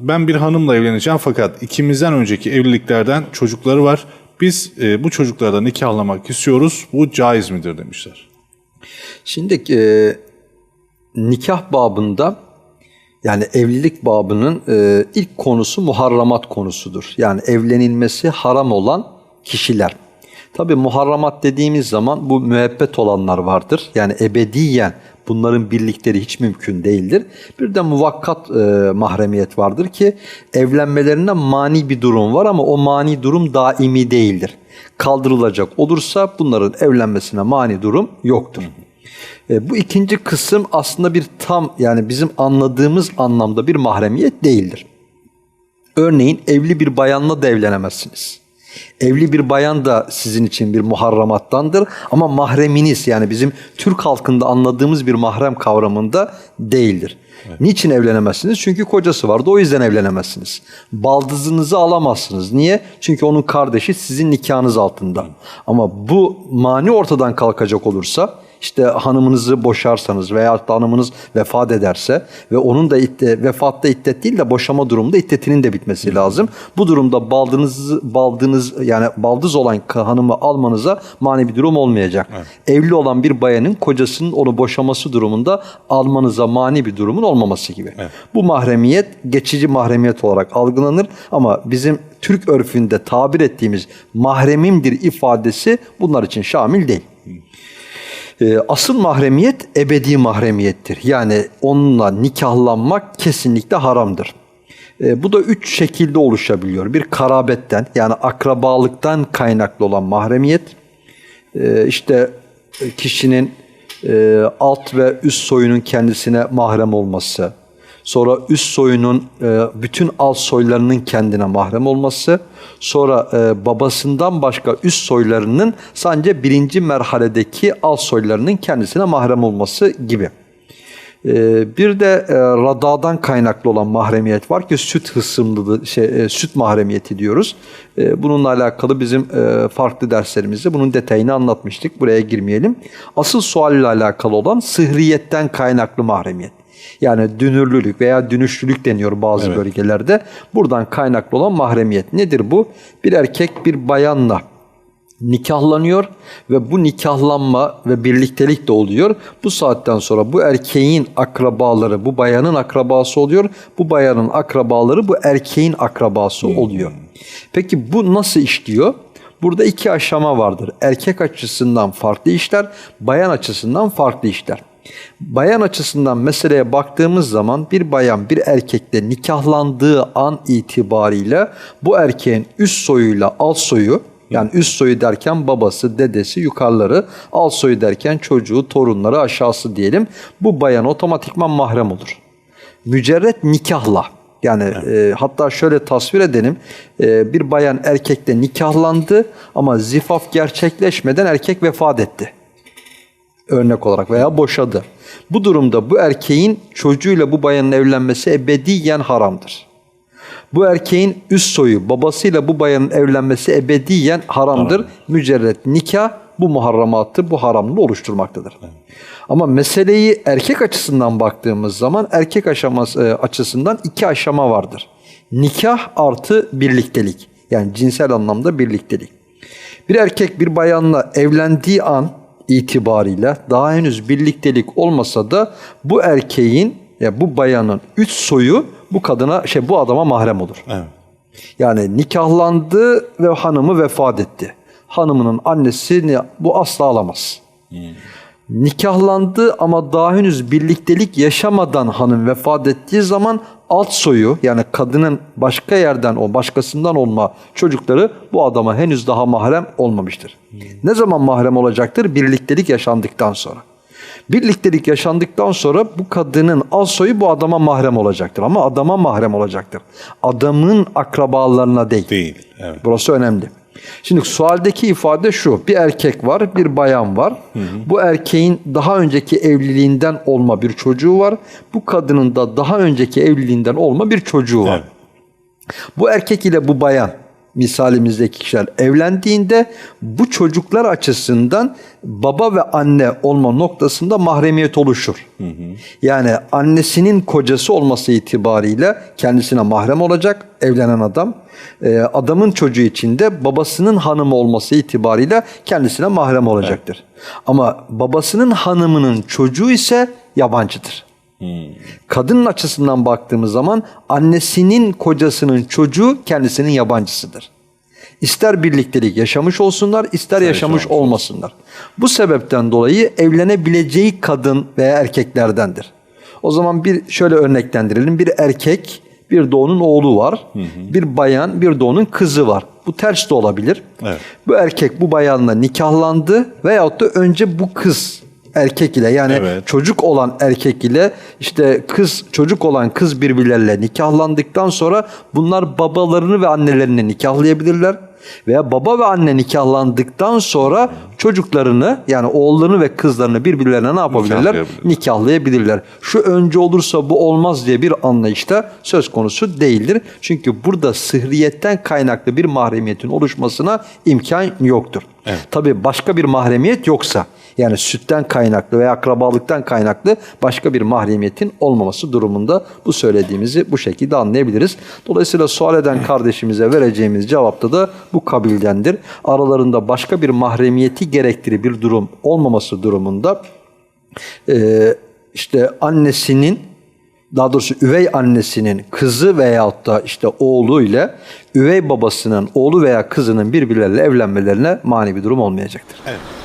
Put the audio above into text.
ben bir hanımla evleneceğim fakat ikimizden önceki evliliklerden çocukları var. Biz e, bu çocuklardan nikahlamak istiyoruz. Bu caiz midir demişler. Şimdi e, nikah babında yani evlilik babının e, ilk konusu muharramat konusudur. Yani evlenilmesi haram olan kişiler. Tabi muharramat dediğimiz zaman bu müebbet olanlar vardır. Yani ebediyen bunların birlikleri hiç mümkün değildir. Bir de muvakkat e, mahremiyet vardır ki evlenmelerine mani bir durum var ama o mani durum daimi değildir. Kaldırılacak olursa bunların evlenmesine mani durum yoktur. E, bu ikinci kısım aslında bir tam yani bizim anladığımız anlamda bir mahremiyet değildir. Örneğin evli bir bayanla da evlenemezsiniz. Evli bir bayan da sizin için bir muharramattandır ama mahreminiz yani bizim Türk halkında anladığımız bir mahrem kavramında değildir. Niçin evlenemezsiniz? Çünkü kocası vardı o yüzden evlenemezsiniz. Baldızınızı alamazsınız. Niye? Çünkü onun kardeşi sizin nikahınız altında. Ama bu mani ortadan kalkacak olursa işte hanımınızı boşarsanız veya da hanımınız vefat ederse ve onun da itte, vefatta iddet değil de boşama durumunda iddetinin de bitmesi lazım. Bu durumda baldınız baldınız yani baldız olan hanımı almanıza mani bir durum olmayacak. Evli olan bir bayanın kocasının onu boşaması durumunda almanıza mani bir durumun olmaması gibi. Bu mahremiyet geçici mahremiyet olarak algılanır ama bizim Türk örfünde tabir ettiğimiz mahremimdir ifadesi bunlar için şamil değil. Ee, Asıl mahremiyet ebedi mahremiyettir. Yani onunla nikahlanmak kesinlikle haramdır. Ee, Bu da üç şekilde oluşabiliyor. Bir karabetten yani akrabalıktan kaynaklı olan mahremiyet. Ee, işte e, kişinin e, alt ve üst soyunun kendisine mahrem olması. Sonra üst soyunun e, bütün alt soylarının kendine mahrem olması. Sonra e, babasından başka üst soylarının sadece birinci merhaledeki alt soylarının kendisine mahrem olması gibi. Ee, Bir de e, radadan kaynaklı olan mahremiyet var ki süt hısımlı şey e, süt mahremiyeti diyoruz. E, Bununla alakalı bizim e, farklı derslerimizde bunun detayını anlatmıştık. Buraya girmeyelim. Asıl sualle alakalı olan sıhriyetten kaynaklı mahremiyet. Yani dünürlülük veya dünüşlülük deniyor bazı Evet. bölgelerde. Buradan kaynaklı olan mahremiyet nedir bu? Bir erkek bir bayanla nikahlanıyor ve bu nikahlanma ve birliktelik de oluyor. Bu saatten sonra bu erkeğin akrabaları bu bayanın akrabası oluyor. Bu bayanın akrabaları bu erkeğin akrabası oluyor. Peki bu nasıl işliyor? Burada iki aşama vardır. Erkek açısından farklı işler, bayan açısından farklı işler. Bayan açısından meseleye baktığımız zaman bir bayan bir erkekle nikahlandığı an itibariyle bu erkeğin üst soyuyla alt soyu yani üst soyu derken babası, dedesi, yukarıları, alt soyu derken çocuğu, torunları, aşağısı diyelim. Bu bayan otomatikman mahrem olur. Mücerret nikahla. Yani e, hatta şöyle tasvir edelim. E, bir bayan erkekle nikahlandı ama zifaf gerçekleşmeden erkek vefat etti. Örnek olarak veya boşadı. Bu durumda bu erkeğin çocuğuyla bu bayanın evlenmesi ebediyen haramdır. Bu erkeğin üst soyu babasıyla bu bayanın evlenmesi ebediyen haramdır. Mücerret nikah bu muharramatı, bu haramlığı oluşturmaktadır. Ama meseleyi erkek açısından baktığımız zaman erkek aşaması e, açısından iki aşama vardır. Nikah artı birliktelik. Yani cinsel anlamda birliktelik. Bir erkek bir bayanla evlendiği an itibariyle daha henüz birliktelik olmasa da bu erkeğin ya bu bayanın üç soyu bu kadına şey bu adama mahrem olur. Evet. Yani nikahlandı ve hanımı vefat etti. Hanımının annesini bu asla alamaz. Nikahlandı ama daha henüz birliktelik yaşamadan hanım vefat ettiği zaman alt soyu yani kadının başka yerden o başkasından olma çocukları bu adama henüz daha mahrem olmamıştır. Ne zaman mahrem olacaktır? Birliktelik yaşandıktan sonra. Birliktelik yaşandıktan sonra bu kadının alt soyu bu adama mahrem olacaktır. Ama adama mahrem olacaktır. Adamın akrabalarına değil. Değil. Evet. Burası önemli. Şimdi sualdeki ifade şu. Bir erkek var, bir bayan var. Bu erkeğin daha önceki evliliğinden olma bir çocuğu var. Bu kadının da daha önceki evliliğinden olma bir çocuğu var. Evet. Bu erkek ile bu bayan misalimizdeki kişiler evlendiğinde bu çocuklar açısından baba ve anne olma noktasında mahremiyet oluşur. Yani annesinin kocası olması itibariyle kendisine mahrem olacak evlenen adam. Ee, adamın çocuğu için de babasının hanımı olması itibariyle kendisine mahrem olacaktır. Ama babasının hanımının çocuğu ise yabancıdır. Kadının açısından baktığımız zaman annesinin kocasının çocuğu kendisinin yabancısıdır. İster birliktelik yaşamış olsunlar, ister yaşamış olmasınlar. Bu sebepten dolayı evlenebileceği kadın veya erkeklerdendir. O zaman bir şöyle örneklendirelim. Bir erkek, bir de onun oğlu var. Bir bayan, bir de onun kızı var. Bu ters de olabilir. Evet. Bu erkek bu bayanla nikahlandı veyahut da önce bu kız erkek ile yani Evet. çocuk olan erkek ile işte kız çocuk olan kız birbirleriyle nikahlandıktan sonra bunlar babalarını ve annelerini nikahlayabilirler veya baba ve anne nikahlandıktan sonra çocuklarını yani oğullarını ve kızlarını birbirlerine ne yapabilirler? Nikahlayabilirler. Nikahlayabilirler. Şu önce olursa bu olmaz diye bir anlayışta söz konusu değildir. Çünkü burada sıhriyetten kaynaklı bir mahremiyetin oluşmasına imkan yoktur. Tabii başka bir mahremiyet yoksa yani sütten kaynaklı veya akrabalıktan kaynaklı başka bir mahremiyetin olmaması durumunda bu söylediğimizi bu şekilde anlayabiliriz. Dolayısıyla sual eden kardeşimize vereceğimiz cevapta da bu kabildendir. Aralarında başka bir mahremiyeti gerektirir bir durum olmaması durumunda e, işte annesinin daha doğrusu üvey annesinin kızı veyahut da işte oğlu ile üvey babasının oğlu veya kızının birbirleriyle evlenmelerine mani bir durum olmayacaktır. Evet.